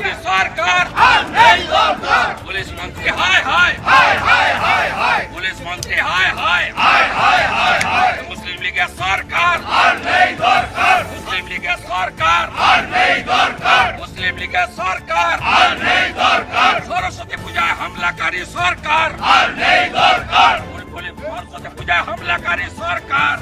মোদী সরকার police মন্ত্রী হায় হায় police মন্ত্রী হায় হায় মুসলিম লীগের সরকার মুসলিম লীগের সরকার মুসলিম লীগের সরকার সরস্বতী পূজায় হামলাকারী সরকার বলি সরস্বতী পূজায় হামলাকারী সরকার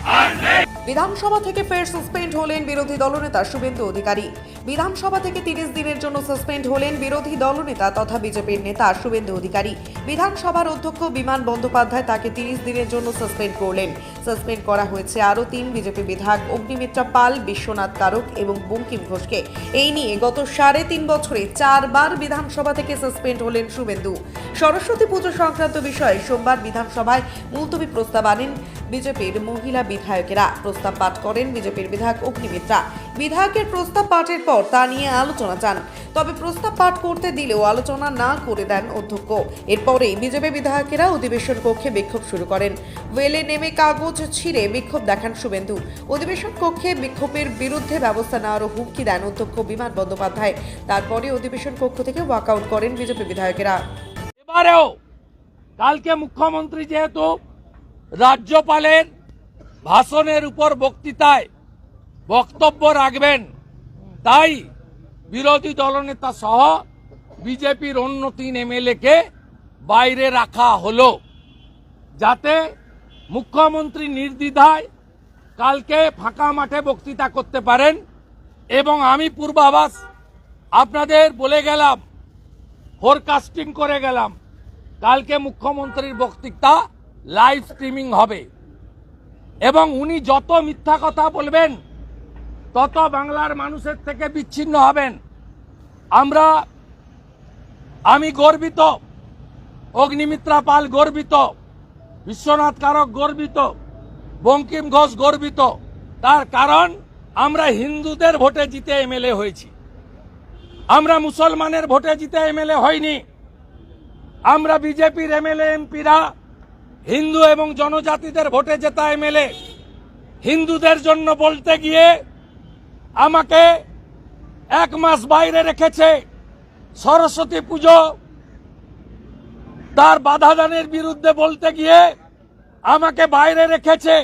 বিধানসভা থেকে ফের সাসপেন্ড হলেন বিরোধী দলনেতা শুভেন্দু অধিকারী। বিধানসভা থেকে তিরিশ দিনের জন্য সাসপেন্ড হলেন বিরোধী দলনেতা তথা বিজেপির নেতা শুভেন্দু অধিকারী। বিধানসভার অধ্যক্ষ বিমান বন্দ্যোপাধ্যায় তাকে তিরিশ দিনের জন্য সাসপেন্ড করলেন। সাসপেন্ড করা হয়েছে আরও তিন বিজেপি বিধায়ক অগ্নিমিত্রা পাল, বিশ্বনাথ কারক এবং বঙ্কিম ঘোষকে। এই নিয়ে গত সাড়ে তিন বছরে চারবার বিধানসভা থেকে সাসপেন্ড হলেন শুভেন্দু। সরস্বতী পুজো সংক্রান্ত বিষয়ে সোমবার বিধানসভায় মুলতবি প্রস্তাব আনেন বিজেপির মহিলা বিধায়কেরা। প্রস্তাব পাঠ করেন বিজেপির বিধায়ক অগ্নিমিত্রা। বিধায়কের প্রস্তাব পাঠের পর তা নিয়ে আলোচনা চান। তবে প্রস্তাব পাঠ করতে দিলেও আলোচনা না করে দেন অধ্যক্ষ। এরপরেই বিজেপি বিধায়কেরা অধিবেশন কক্ষে বিক্ষোভ শুরু করেন। ওয়েলে নেমে কাগজ ছিঁড়ে বিক্ষোভ দেখান শুভেন্দু। অধিবেশন কক্ষে বিক্ষোভের বিরুদ্ধে ব্যবস্থা নেওয়ারও হুমকি দেন অধ্যক্ষ বিমান বন্দ্যোপাধ্যায়। তারপরে অধিবেশন কক্ষ থেকে ওয়াকআউট করেন বিজেপি বিধায়কেরা। এবারেও কালকে মুখ্যমন্ত্রী যেহেতু রাজ্যপালের ভাষণের উপর বক্তৃতায় বক্তব্য রাখবেন। তাই বিরোধী দলনেতা সহ বিজেপির অন্য তিন এমএলএকে বাইরে রাখা হলো, যাতে মুখ্যমন্ত্রী নির্দ্বিধায় কালকে ফাঁকা মাঠে বক্তৃতা করতে পারেন এবং আমি পূর্বাভাস আপনাদের বলে গেলাম ফোরকাস্টিং করে গেলাম, কালকে মুখ্যমন্ত্রীর বক্তৃতা লাইভ স্ট্রিমিং হবে। এবং উনি যত মিথ্যা কথা বলবেন তত বাংলার মানুষের থেকে বিচ্ছিন্ন হবেন। আমরা, আমি গর্বিত, অগ্নিমিত্রা পাল গর্বিত, বিশ্বনাথ কারক গর্বিত, বঙ্কিম ঘোষ গর্বিত। তার কারণ, আমরা হিন্দুদের ভোটে জিতে এমএলএ হয়েছি। আমরা মুসলমানের ভোটে জিতে এমএলএ হয়নি। আমরা বিজেপির এমএলএ, এমপিরা হিন্দু এবং জনজাতিদের ভোটে জেতা এমএলএ। হিন্দুদের জন্য বলতে গিয়ে আমাকে এক মাস বাইরে রেখেছে সরস্বতী পুজো। তার বাধাদানের বিরুদ্ধে বলতে গিয়ে আমাকে বাইরে রেখেছে।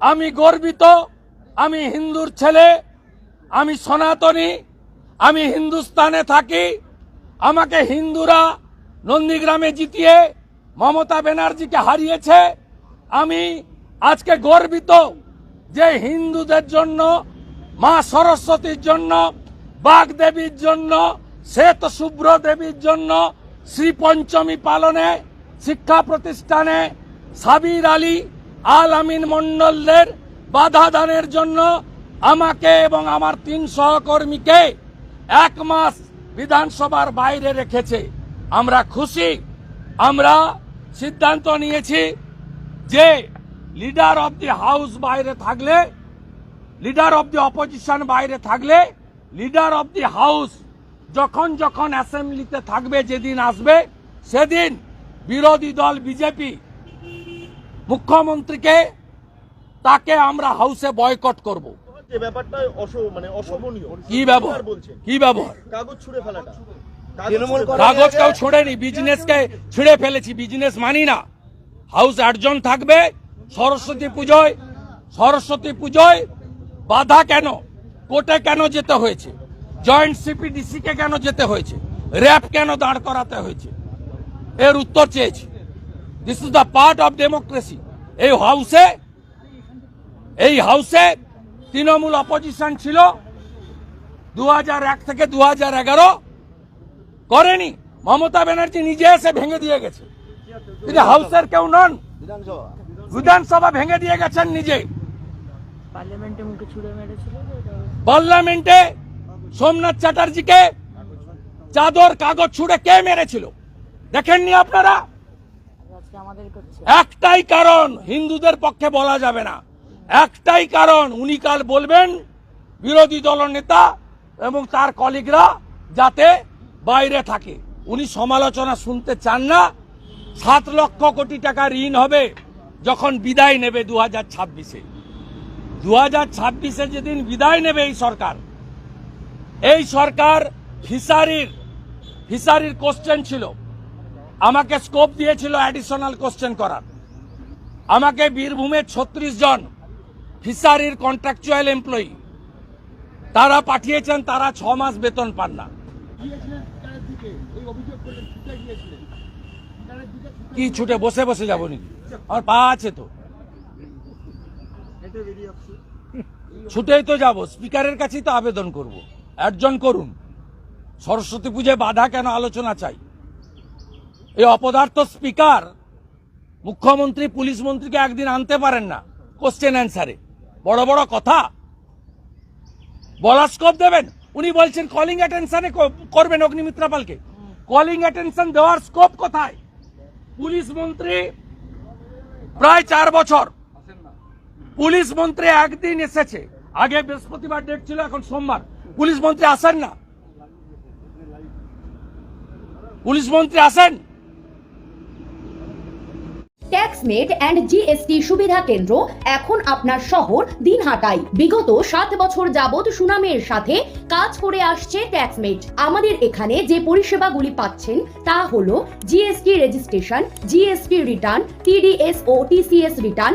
আমি গর্বিত, আমি হিন্দুর ছেলে, আমি সনাতনী, আমি হিন্দুস্তানে থাকি। আমাকে হিন্দুরা নন্দীগ্রামে জিতিয়ে মমতা ব্যানার্জিকে হারিয়েছে। আমি আজকে গর্বিত যে হিন্দুদের জন্য মা সরস্বতীর জন্য বাগদেবীর জন্য, শ্বেত শুভ্র দেবীর জন্য, শ্রী পঞ্চমী পালনে, শিক্ষা প্রতিষ্ঠানে সাবির আলী, আল আমিন মন্ডলদের বাধা দানের জন্য আমাকে এবং আমার তিন সহকর্মীকে এক মাস বিধানসভার বাইরে রেখেছে। আমরা খুশি, আমরা সিদ্ধান্ত নিয়েছি যে লিডার অব দি হাউস বাইরে থাকলে লিডার অব দি অপোজিশন বাইরে থাকলে লিডার অব দি হাউস যখন যখন অ্যাসেম্বলিতে থাকবে যেদিন আসবে সেদিন বিরোধী দল বিজেপি মুখ্যমন্ত্রীকে তাকে আমরা হাউসে বয়কট করব। যে ব্যাপারটা মানে অশোভনীয়। কি ব্যবহার? বলছেন কি ব্যবহার? কাগজ ছুঁড়ে ফেলাটা। কাগজ কেউ ছোড়েনি বিজনেসকে ছিঁড়ে ফেলেছি বিজনেস মানি না। হাউস আটজন থাকবে সরস্বতী পুজোয় সরস্বতী পুজোয় বাধা কেন? কোর্টে কেন যেতে হয়েছে? জয়েন্ট সিপিডিসি কে কেন যেতে হয়েছে? র্যাব কেন দাঁড় করাতে হয়েছে? এর উত্তর চেয়েছি। This is the part of democracy এই হাউসে এই হাউসে তৃণমূল অপোজিশন ছিল দু এক থেকে দু হাজার এগারো। করেনি। মমতা ব্যানার্জি নিজে এসে ভেঙে দিয়ে গেছে। তিনি হাউসের কেউ নন। বিধানসভা। বিধানসভা ভেঙে দিয়ে গেছেন নিজে পার্লামেন্টে মুখে ছুড়ে মেরেছিল পার্লামেন্টে সোমনাথ চ্যাটার্জিকে চাদর কাগজ ছুঁড়ে কে মেরেছিল? দেখেননি আপনারা? একটাই কারণ হিন্দুদের পক্ষে বলা যাবে না। একটাই কারণ উনি কাল বলবেন বিরোধী দলনেতা এবং তার কলিগরা যাতে বাইরে থাকে। উনি সমালোচনা শুনতে চান না। সাত লক্ষ কোটি টাকা ঋণ হবে যখন বিদায় নেবে দু হাজার ছাব্বিশে। দু হাজার ছাব্বিশে যেদিন বিদায় নেবে এই সরকার এই সরকার ফিশারির ফিসারির কোশ্চেন ছিল। আমাকে স্কোপ দিয়েছিল অ্যাডিশনাল কোশ্চেন করার। আমাকে বীরভূমের ছত্রিশ জন ফিসারির কন্ট্রাকচুয়াল এমপ্লয়ি তারা পাঠিয়েছেন, তারা ছ মাস বেতন পান না। কি ছুটে বসে বসে যাব নাকি? আমার পা আছে তো। ছুটেই তো যাব। স্পিকারের কাছেই তো আবেদন করব। একজন করুন। সরস্বতী পুজোয় বাধা কেন আলোচনা চাই? এই অপদার্থ স্পিকার মুখ্যমন্ত্রী, পুলিশ মন্ত্রীকে একদিন আনতে পারেন না। কোশ্চেন অ্যান্সারে বড় বড় কথা। বলার স্কোপ দেবেন? উনি বলছেন কলিং অ্যাটেনশনে করবেন অগ্নিমিত্রা পালকে। কলিং অ্যাটেনশন দেওয়ার স্কোপ কোথায়? পুলিশ মন্ত্রী প্রায় চার বছর পুলিশ মন্ত্রী একদিন এসেছে। আগে বৃহস্পতিবার ডেট ছিল, এখন সোমবার। পুলিশ মন্ত্রী আসেন না? পুলিশ মন্ত্রী আসেন? ট্যাক্সমেট অ্যান্ড জিএসটি সুবিধা কেন্দ্র এখন আপনার শহর দিনহাটায় বিগত সাত বছর যাবৎ সুনামের সাথে কাজ করে আসছে ট্যাক্সমেট আমাদের এখানে যে পরিষেবাগুলি পাচ্ছেন তা হলো GST registration GST return TDS ও TCS return